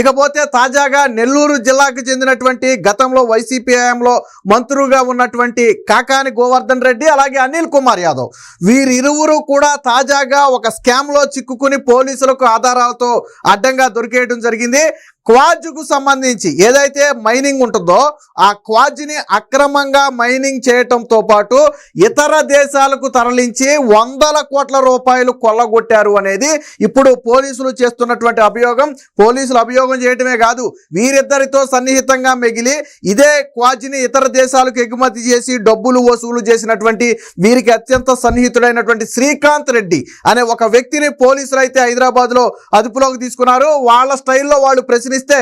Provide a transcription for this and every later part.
ఇకపోతే తాజాగా నెల్లూరు జిల్లాకు చెందినటువంటి గతంలో వైసీపీ హయాంలో మంత్రులుగా ఉన్నటువంటి కాకాని గోవర్ధన్ రెడ్డి అలాగే అనిల్ కుమార్ యాదవ్. వీరిరువురు కూడా తాజాగా ఒక స్కామ్లో చిక్కుకుని పోలీసులకు ఆధారాలతో అడ్డంగా దొరికేయడం జరిగింది. క్వాజ్కు సంబంధించి ఏదైతే మైనింగ్ ఉంటుందో ఆ క్వాజ్ని అక్రమంగా మైనింగ్ చేయటంతో పాటు ఇతర దేశాలకు తరలించి వందల కోట్ల రూపాయలు కొల్లగొట్టారు అనేది ఇప్పుడు పోలీసులు చేస్తున్నటువంటి అభియోగం. పోలీసులు అభియోగం చేయటమే కాదు వీరిద్దరితో సన్నిహితంగా మిగిలి ఇదే క్వాజ్ని ఇతర దేశాలకు ఎగుమతి చేసి డబ్బులు వసూలు చేసినటువంటి వీరికి అత్యంత సన్నిహితుడైనటువంటి శ్రీకాంత్ రెడ్డి అనే ఒక వ్యక్తిని పోలీసులు అయితే హైదరాబాద్లో అదుపులోకి తీసుకున్నారు. వాళ్ళ స్టైల్లో వాళ్ళు ప్రశ్నిస్తే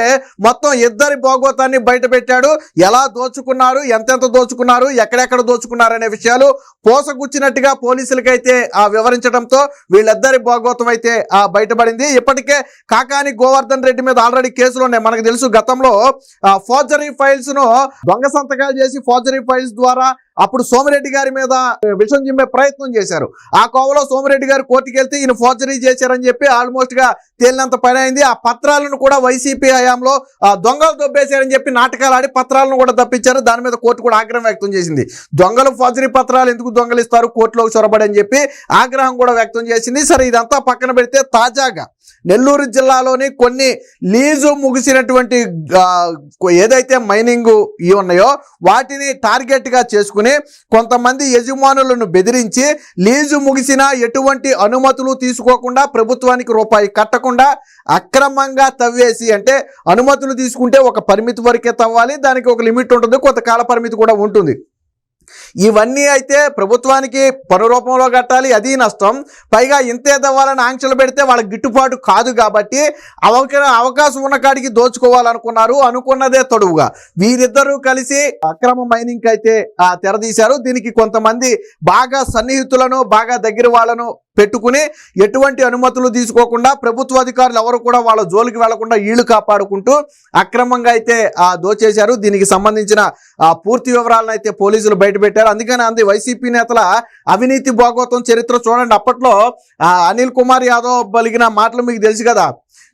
మొత్తం ఇద్దరి భోగోతాన్ని బయట పెట్టాడు. ఎలా దోచుకున్నారు? ఎంతెంత దోచుకున్నారు? ఎక్కడెక్కడ దోచుకున్నారు అనే విషయాలు పోసగుచ్చినట్టుగా పోలీసులకైతే ఆ వివరించడంతో వీళ్ళిద్దరి భోగోతం అయితే ఆ బయటపడింది. ఇప్పటికే కాకాని గోవర్ధన్ రెడ్డి మీద ఆల్రెడీ కేసులు ఉన్నాయి. మనకు తెలుసు గతంలో ఫోర్జరీ ఫైల్స్ను దొంగ సంతకాలు చేసి ఫోర్జరీ ఫైల్స్ ద్వారా అప్పుడు సోమిరెడ్డి గారి మీద విషం చింపే ప్రయత్నం చేశారు. ఆ కోవలో సోమిరెడ్డి గారు కోర్టుకి వెళ్తే ఈయన ఫోర్జరీ చేశారని చెప్పి ఆల్మోస్ట్గా తేలినంత పని అయింది. ఆ పత్రాలను కూడా వైసీపీ హయాంలో దొంగలు దొబ్బేశారని చెప్పి నాటకాలు ఆడి పత్రాలను కూడా తప్పించారు. దాని మీద కోర్టు కూడా ఆగ్రహం వ్యక్తం చేసింది. దొంగలు ఫోర్జరీ పత్రాలు ఎందుకు దొంగలిస్తారు? కోర్టులోకి చొరబడని చెప్పి ఆగ్రహం కూడా వ్యక్తం చేసింది. సరే ఇదంతా పక్కన పెడితే తాజాగా నెల్లూరు జిల్లాలోని కొన్ని లీజు ముగిసినటువంటి ఏదైతే మైనింగ్ ఇవి ఉన్నాయో వాటిని టార్గెట్గా చేసుకుని కొంతమంది యజమానులను బెదిరించి లీజు ముగిసిన ఎటువంటి అనుమతులు తీసుకోకుండా ప్రభుత్వానికి రూపాయి కట్టకుండా అక్రమంగా తవ్వేసి అంటే అనుమతులు తీసుకుంటే ఒక పరిమితి వరకే తవ్వాలి. దానికి ఒక లిమిట్ ఉంటుంది. కొంత కాల పరిమితి కూడా ఉంటుంది. ఇవన్నీ అయితే ప్రభుత్వానికి పను రూపంలో కట్టాలి అది నష్టం. పైగా ఇంతే దవ్వాలని ఆంక్షలు పెడితే వాళ్ళకి గిట్టుబాటు కాదు కాబట్టి అవక అవకాశం ఉన్న కాడికి దోచుకోవాలనుకున్నారు. అనుకున్నదే తొడువుగా. వీరిద్దరూ కలిసి అక్రమ మైనింగ్ అయితే ఆ తెరదీశారు. దీనికి కొంతమంది బాగా సన్నిహితులను బాగా దగ్గర వాళ్ళను పెట్టుకుని ఎటువంటి అనుమతులు తీసుకోకుండా ప్రభుత్వ అధికారులు ఎవరు కూడా వాళ్ళ జోలికి వెళ్ళకుండా ఈళ్ళు కాపాడుకుంటూ అక్రమంగా అయితే ఆ దోచేశారు. దీనికి సంబంధించిన ఆ పూర్తి వివరాలను అయితే పోలీసులు బయటపెట్టారు. అందుకని అంది వైసీపీ నేతల అవినీతి భాగోతం చరిత్ర చూడండి. అప్పట్లో ఆ అనిల్ కుమార్ యాదవ్ పలికిన మాటలు మీకు తెలుసు కదా.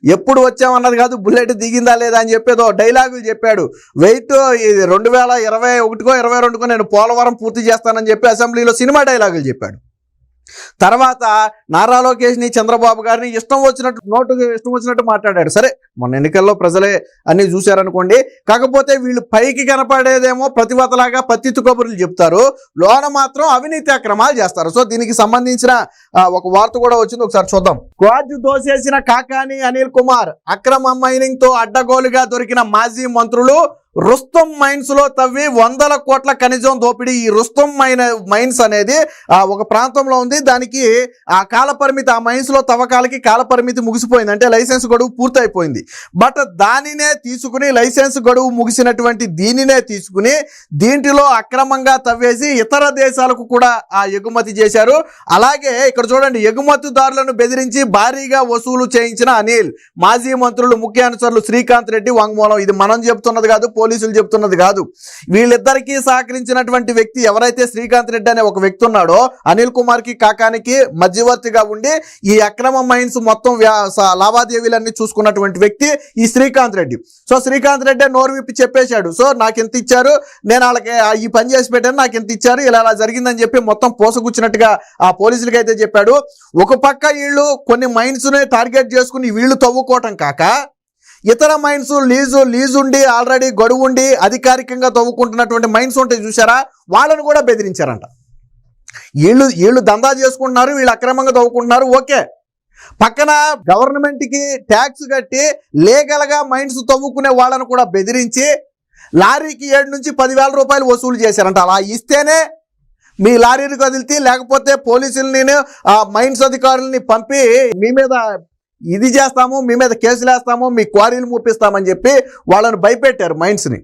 ఎప్పుడు వచ్చామన్నది కాదు బుల్లెట్ దిగిందా లేదా అని చెప్పేదో డైలాగులు చెప్పాడు. వెయిట్ ఇది రెండు వేల ఇరవై ఒకటికో ఇరవై రెండుకో నేను పోలవరం పూర్తి చేస్తానని చెప్పి అసెంబ్లీలో సినిమా డైలాగులు చెప్పాడు. తర్వాత నారా లోకేష్ని చంద్రబాబు గారిని ఇష్టం వచ్చినట్టు నోటు ఇష్టం వచ్చినట్టు మాట్లాడాడు సరే మొన్న ఎన్నికల్లో ప్రజలే అన్ని చూశారనుకోండి. కాకపోతే వీళ్ళు పైకి కనపడేదేమో ప్రతివతలాగా పత్తిత్తు కబుర్లు చెప్తారు. లోన మాత్రం అవినీతి అక్రమాలు చేస్తారు. సో దీనికి సంబంధించిన ఒక వార్త కూడా వచ్చింది. ఒకసారి చూద్దాం. క్వాజ్ దోసేసిన కాకాని అనిల్ కుమార్ అక్రమ మైనింగ్తో అడ్డగోలుగా దొరికిన మాజీ మంత్రులు రుస్తం మైన్స్లో తవ్వి వందల కోట్ల ఖనిజం దోపిడీ. ఈ రుస్తం మైన్ మైన్స్ అనేది ఒక ప్రాంతంలో ఉంది. దానికి ఆ కాల పరిమితి ఆ మైన్స్లో తవ్వకాలకి కాల పరిమితి ముగిసిపోయింది. అంటే లైసెన్స్ గడువు పూర్తయిపోయింది. బట్ దానినే తీసుకుని లైసెన్స్ గడువు ముగిసినటువంటి దీనినే తీసుకుని దీంట్లో అక్రమంగా తవ్వేసి ఇతర దేశాలకు కూడా ఆ ఎగుమతి చేశారు. అలాగే ఇక్కడ చూడండి ఎగుమతిదారులను బెదిరించి భారీగా వసూలు చేయించిన అనిల్ మాజీ మంత్రులు ముఖ్య అనుసరులు శ్రీకాంత్ రెడ్డి వాంగ్మూలం. ఇది మనం చెప్తున్నది కాదు పోలీసులు చెప్తున్నది కాదు. వీళ్ళిద్దరికీ సహకరించినటువంటి వ్యక్తి ఎవరైతే శ్రీకాంత్ రెడ్డి అనే ఒక వ్యక్తి ఉన్నాడో అనిల్ కుమార్కి కాకానికి మధ్యవర్తిగా ఉండి ఈ అక్రమ మైన్స్ మొత్తం లావాదేవీలన్నీ చూసుకున్నటువంటి వ్యక్తి ఈ శ్రీకాంత్ రెడ్డి. సో శ్రీకాంత్ రెడ్డి నోరు విప్పి చెప్పేశాడు సో నాకు ఎంత ఇచ్చారు? నేను వాళ్ళకి ఈ పని చేసి పెట్టాను నాకు ఎంత ఇచ్చారు? ఇలా అలా జరిగిందని చెప్పి మొత్తం పోసగుచ్చినట్టుగా ఆ పోలీసులకి అయితే చెప్పాడు. ఒక పక్క వీళ్ళు కొన్ని మైన్స్ టార్గెట్ చేసుకుని వీళ్ళు తవ్వుకోవటం కాక ఇతర మైన్స్ లీజు లీజు ఉండి ఆల్రెడీ గడువు ఉండి అధికారికంగా తవ్వుకుంటున్నటువంటి మైన్స్ ఉంటాయి చూసారా వాళ్ళని కూడా బెదిరించారంట. వీళ్ళు వీళ్ళు దందా చేసుకుంటున్నారు వీళ్ళు అక్రమంగా తవ్వుకుంటున్నారు ఓకే. పక్కన గవర్నమెంట్కి ట్యాక్స్ కట్టి లీగల్గా మైండ్స్ మైన్స్ తవ్వుకునే వాళ్ళను కూడా బెదిరించి లారీకి ఏడు నుంచి పదివేల రూపాయలు వసూలు చేశారంట. అలా ఇస్తేనే మీ లారీని కదిలితే లేకపోతే పోలీసుల్ని ఆ మైన్స్ అధికారుల్ని పంపి మీ మీద ఇది చేస్తాము మీ మీద కేసులు వేస్తాము మీ క్వారీలు మూపిస్తామని చెప్పి వాళ్ళని భయపెట్టారు మైండ్స్ని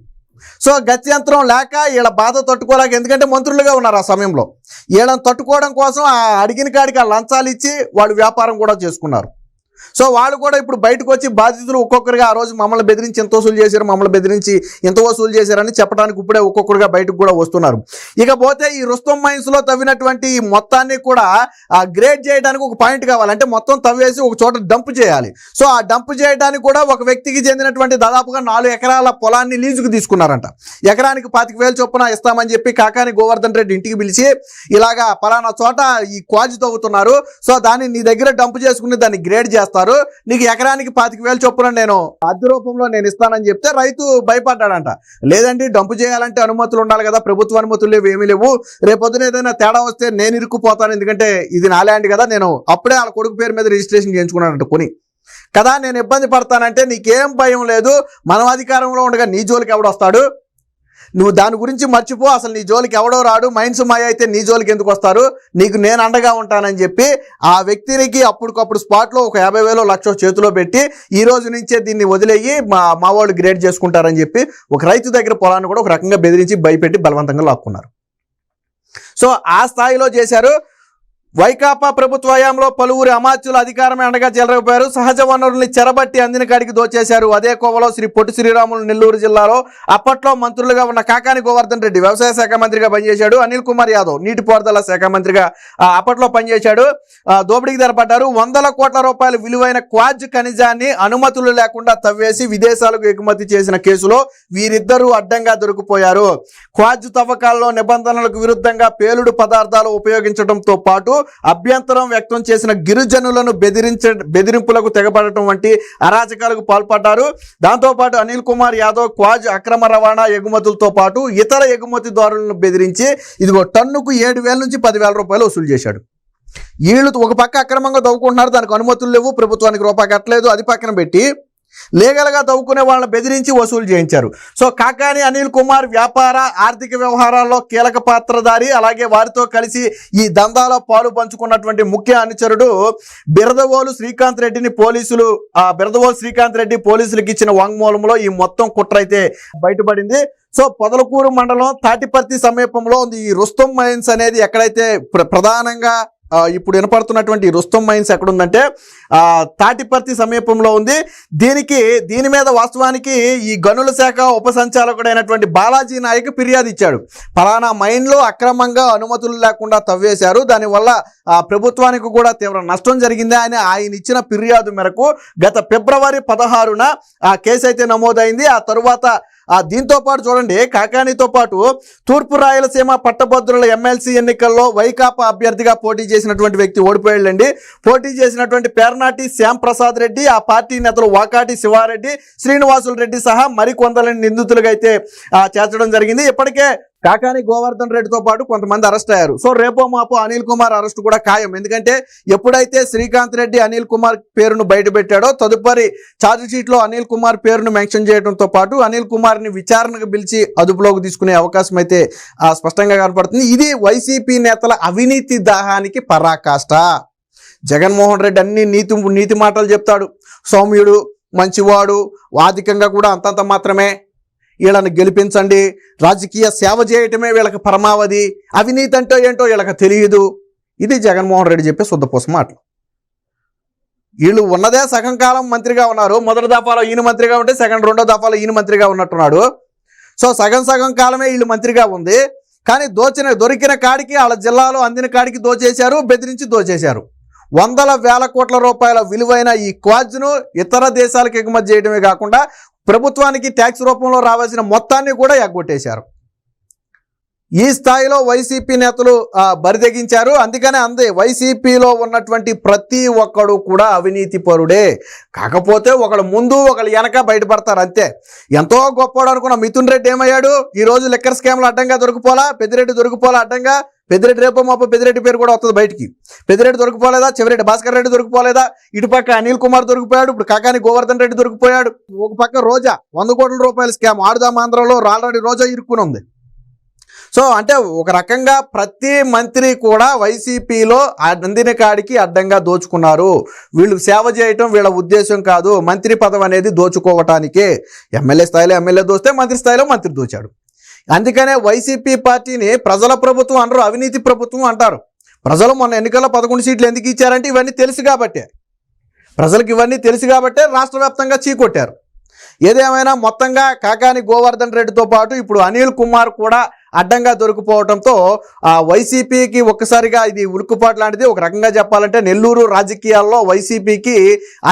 సో గత్యంతరం లేక వీళ్ళ బాధ తట్టుకోలేక ఎందుకంటే మంత్రులుగా ఉన్నారు ఆ సమయంలో. వీళ్ళని తట్టుకోవడం కోసం ఆ అడిగిన కాడికి ఆ లంచాలు ఇచ్చి వాళ్ళు వ్యాపారం కూడా చేసుకున్నారు. సో వాళ్ళు కూడా ఇప్పుడు బయటకు వచ్చి బాధితులు ఒక్కొక్కరుగా ఆ రోజు మమ్మల్ని బెదిరించి ఎంత వసూలు చేశారు మమ్మల్ని బెదిరించి ఎంత వసూలు చేశారని చెప్పడానికి ఇప్పుడే ఒక్కొక్కరుగా బయటకు కూడా వస్తున్నారు. ఇకపోతే ఈ రుస్తం మైన్స్లో తవ్వినటువంటి ఈ మొత్తాన్ని కూడా ఆ గ్రేడ్ చేయడానికి ఒక పాయింట్ కావాలి. అంటే మొత్తం తవ్వేసి ఒక చోట డంప్ చేయాలి. సో ఆ డంప్ చేయడానికి కూడా ఒక వ్యక్తికి చెందినటువంటి దాదాపుగా నాలుగు ఎకరాల పొలాన్ని లీజుకు తీసుకున్నారంట. ఎకరానికి పాతిక వేలు చొప్పున ఇస్తామని చెప్పి కాకాని గోవర్ధన్ రెడ్డి ఇంటికి పిలిచి ఇలాగా పలానా చోట ఈ క్వాజ్ తవ్వుతున్నారు. సో దాన్ని నీ దగ్గర డంప్ చేసుకుని దాన్ని గ్రేడ్ చేస్తారు నీకు ఎకరానికి పాతిక వేలు చొప్పున నేను అద్దె రూపంలో నేను ఇస్తానని చెప్తే రైతు భయపడ్డాడంట. లేదండి డంపు చేయాలంటే అనుమతులు ఉండాలి కదా ప్రభుత్వ అనుమతులు లేవు ఏమీ లేవు. రేపొద్దున ఏదైనా తేడా వస్తే నేను ఇరుక్కుపోతాను ఎందుకంటే ఇది నా ల్యాండ్ కదా నేను అప్పుడే వాళ్ళ కొడుకు పేరు మీద రిజిస్ట్రేషన్ చేయించుకున్నానంట కొని. కదా నేను ఇబ్బంది పడతానంటే నీకేం భయం లేదు మనం అధికారంలో ఉండగా నీ జోలికి ఎవడొస్తాడు? నువ్వు దాని గురించి మర్చిపో అసలు నీ జోలికి ఎవడో రాడు మైన్స్ మాయ అయితే నీ జోలికి ఎందుకు వస్తారు? నీకు నేను అండగా ఉంటానని చెప్పి ఆ వ్యక్తినికి అప్పటికప్పుడు స్పాట్లో ఒక యాభై వేలు లక్ష చేతిలో పెట్టి ఈ రోజు నుంచే దీన్ని వదిలేయి మా మా వాళ్ళు గ్రేడ్ చేసుకుంటారని చెప్పి ఒక రైతు దగ్గర పొలాన్ని కూడా ఒక రకంగా బెదిరించి భయపెట్టి బలవంతంగా లాక్కున్నారు. సో ఆ స్థాయిలో చేశారు. వైకాపా ప్రభుత్వ హయాంలో పలువురు అమాత్యులు అధికారమే అండగా చెలరగిపోయారు. సహజ వనరుల్ని చెరబట్టి అందిన కాడికి దోచేశారు. అదే కోవలో శ్రీ పొట్టి శ్రీరాములు నెల్లూరు జిల్లాలో అప్పట్లో మంత్రులుగా ఉన్న కాకాని గోవర్ధన్ రెడ్డి వ్యవసాయ శాఖ మంత్రిగా పనిచేశాడు. అనిల్ కుమార్ యాదవ్ నీటిపారుదల శాఖ మంత్రిగా అప్పట్లో పనిచేశాడు. దోపిడికి దోపిడీకి వందల కోట్ల రూపాయల విలువైన క్వాజ్ ఖనిజాన్ని అనుమతులు లేకుండా తవ్వేసి విదేశాలకు ఎగుమతి చేసిన కేసులో వీరిద్దరూ అడ్డంగా దొరికిపోయారు. క్వాజ్ తవ్వకాల్లో నిబంధనలకు విరుద్ధంగా పేలుడు పదార్థాలు ఉపయోగించడంతో పాటు అభ్యంతరం వ్యక్తం చేసిన గిరిజనులను బెదిరించ బెదిరింపులకు తెగబడటం వంటి అరాచకాలకు పాల్పడ్డారు. దాంతోపాటు అనిల్ కుమార్ యాదవ్ క్వాజ్ అక్రమ రవాణా ఎగుమతులతో పాటు ఇతర ఎగుమతిదారులను బెదిరించి ఇదిగో టన్నుకు ఏడు వేల నుంచి పదివేల రూపాయలు వసూలు చేశాడు. వీళ్ళు ఒక పక్క అక్రమంగా దవ్వుకుంటున్నారు దానికి అనుమతులు లేవు ప్రభుత్వానికి రూపాయి కట్టలేదు అది పక్కన పెట్టి లీగల్గా తవ్వుకునే వాళ్ళని బెదిరించి వసూలు చేయించారు. సో కాకాని అనిల్ కుమార్ వ్యాపార ఆర్థిక వ్యవహారాల్లో కీలక పాత్రధారి అలాగే వారితో కలిసి ఈ దందాలో పాలు పంచుకున్నటువంటి ముఖ్య అనుచరుడు బిరదవోలు శ్రీకాంత్ రెడ్డిని పోలీసులు ఆ బిరదవోలు శ్రీకాంత్ రెడ్డి పోలీసులకు ఇచ్చిన వాంగ్మూలంలో ఈ మొత్తం కుట్ర అయితే బయటపడింది. సో పొదలకూరు మండలం తాటిపర్తి సమీపంలో ఉంది. ఈ రుస్తం మైన్స్ అనేది ఎక్కడైతే ప్ర- ప్రధానంగా ఇప్పుడు వినపడుతున్నటువంటి రుస్తం మైన్స్ ఎక్కడుందంటే తాటిపర్తి సమీపంలో ఉంది. దీనికి దీని మీద వాస్తవానికి ఈ గనుల శాఖ ఉప సంచాలకుడైనటువంటి బాలాజీ నాయక్ ఫిర్యాదు ఇచ్చాడు. ఫలానా మైన్లో అక్రమంగా అనుమతులు లేకుండా తవ్వేశారు. దానివల్ల ఆ, ప్రభుత్వానికి కూడా తీవ్ర నష్టం జరిగింది. అని ఆయన ఇచ్చిన ఫిర్యాదు మేరకు గత ఫిబ్రవరి పదహారున ఆ కేసు అయితే నమోదైంది. ఆ తరువాత ఆ దీంతో పాటు చూడండి కాకానితో పాటు తూర్పు రాయలసీమ పట్టభద్రుల ఎమ్మెల్సీ ఎన్నికల్లో వైకాపా అభ్యర్థిగా పోటీ చేసినటువంటి వ్యక్తి ఓడిపోయాడండి పోటీ చేసినటువంటి పేర్నాటి శ్యామ్ ప్రసాద్ రెడ్డి ఆ పార్టీ నేతలు వాకాటి శివారెడ్డి శ్రీనివాసులు రెడ్డి సహా మరికొందలని నిందితులుగా అయితే చేర్చడం జరిగింది. ఇప్పటికే కాకాని గోవర్ధన్ రెడ్డితో పాటు కొంతమంది అరెస్ట్ అయ్యారు. సో రేపో మాపో అనిల్ కుమార్ అరెస్ట్ కూడా ఖాయం. ఎందుకంటే ఎప్పుడైతే శ్రీకాంత్ రెడ్డి అనిల్ కుమార్ పేరును బయటపెట్టాడో తదుపరి ఛార్జ్లో అనిల్ కుమార్ పేరును మెన్షన్ చేయడంతో పాటు అనిల్ కుమార్ని విచారణకు పిలిచి అదుపులోకి తీసుకునే అవకాశం అయితే ఆ, స్పష్టంగా కనపడుతుంది. ఇది వైసీపీ నేతల అవినీతి దాహానికి పరాకాష్ట. జగన్మోహన్ రెడ్డి అన్ని నీతి నీతి మాటలు చెప్తాడు. సౌమ్యుడు మంచివాడు వాదికంగా కూడా అంతంత మాత్రమే. వీళ్ళని గెలిపించండి. రాజకీయ సేవ చేయటమే వీళ్ళకి పరమావధి. అవినీతి అంటే ఏంటో వీళ్ళకి తెలియదు. ఇది జగన్మోహన్ రెడ్డి చెప్పే శుద్ధపూస మాటలు. వీళ్ళు ఉన్నదే సగం కాలం మంత్రిగా ఉన్నారు. మొదటి దఫాలో ఈయన మంత్రిగా ఉంటే సెకండ్ రెండో దఫాలో ఈయన మంత్రిగా ఉన్నట్టున్నాడు. సో సగం సగం కాలమే వీళ్ళు మంత్రిగా ఉంది. కానీ దోచిన దొరికిన కాడికి వాళ్ళ జిల్లాలో అందిన కాడికి దోచేశారు బెదిరించి దోచేశారు. వందల వేల కోట్ల రూపాయల విలువైన ఈ క్వాజ్ను ఇతర దేశాలకు ఎగుమతి చేయడమే కాకుండా ప్రభుత్వానికి ట్యాక్స్ రూపంలో రావాల్సిన మొత్తాన్ని కూడా ఎగ్గొట్టేశారు. ఈ స్థాయిలో వైసీపీ నేతలు బరిదెగించారు. అందుకనే అందే వైసీపీలో ఉన్నటువంటి ప్రతి ఒక్కడు కూడా అవినీతి పరుడే. కాకపోతే ఒకడు ముందు ఒకళ్ళు వెనక బయటపడతారు అంతే. ఎంతో గొప్పవాడు అనుకున్న మిథున్ రెడ్డి ఏమయ్యాడు? ఈ రోజు లెక్కర్ స్కామ్లు అడ్డంగా దొరికిపోలా? పెద్దిరెడ్డి దొరికిపోలా అడ్డంగా? పెద్దిరెడ్డి రేపో మాపో పెద్దిరెడ్డి పేరు కూడా వస్తుంది బయటికి. పెద్దిరెడ్డి దొరికిపోలేదా? చివరెడ్డి భాస్కర్ రెడ్డి దొరికిపోలేదా? ఇటుపక్క అనిల్ కుమార్ దొరికిపోయాడు ఇప్పుడు కాకాని గోవర్ధన్ రెడ్డి దొరికిపోయాడు. ఒక పక్క రోజా వంద కోట్ల రూపాయల స్కామ్ ఆడుదామాంధ్రలో ఆల్రెడీ రోజా ఇరుక్కుని ఉంది. సో అంటే ఒక రకంగా ప్రతి మంత్రి కూడా వైసీపీలో అందిన కాడికి అడ్డంగా దోచుకున్నారు. వీళ్ళు సేవ చేయటం వీళ్ళ ఉద్దేశం కాదు. మంత్రి పదవి అనేది దోచుకోవటానికే. ఎమ్మెల్యే స్థాయిలో ఎమ్మెల్యే దోస్తే మంత్రి స్థాయిలో మంత్రి దోచాడు. అందుకనే వైసీపీ పార్టీని ప్రజల ప్రభుత్వం అనరు అవినీతి ప్రభుత్వం అంటారు. ప్రజలు మొన్న ఎన్నికల్లో పదకొండు సీట్లు ఎందుకు ఇచ్చారంటే ఇవన్నీ తెలుసు కాబట్టే. ప్రజలకు ఇవన్నీ తెలుసు కాబట్టే రాష్ట్ర వ్యాప్తంగా చీకొట్టారు. ఏదేమైనా మొత్తంగా కాకాని గోవర్ధన్ రెడ్డితో పాటు ఇప్పుడు అనిల్ కుమార్ కూడా అడ్డంగా దొరికిపోవడంతో ఆ వైసీపీకి ఒక్కసారిగా ఇది ఉరుకుపాటు లాంటిది. ఒక రకంగా చెప్పాలంటే నెల్లూరు రాజకీయాల్లో వైసీపీకి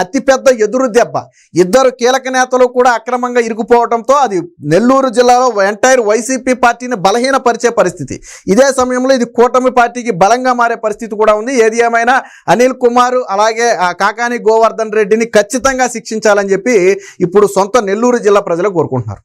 అతిపెద్ద ఎదురు దెబ్బ. ఇద్దరు కీలక నేతలు కూడా అక్రమంగా ఇరుకుపోవడంతో అది నెల్లూరు జిల్లాలో ఎంటైర్ వైసీపీ పార్టీని బలహీనపరిచే పరిస్థితి. ఇదే సమయంలో ఇది కూటమి పార్టీకి బలంగా మారే పరిస్థితి కూడా ఉంది. ఏది ఏమైనా అనిల్ కుమార్ అలాగే కాకాని గోవర్ధన్ రెడ్డిని ఖచ్చితంగా శిక్షించాలని చెప్పి ఇప్పుడు సొంత నెల్లూరు జిల్లా ప్రజలు కోరుకుంటున్నారు.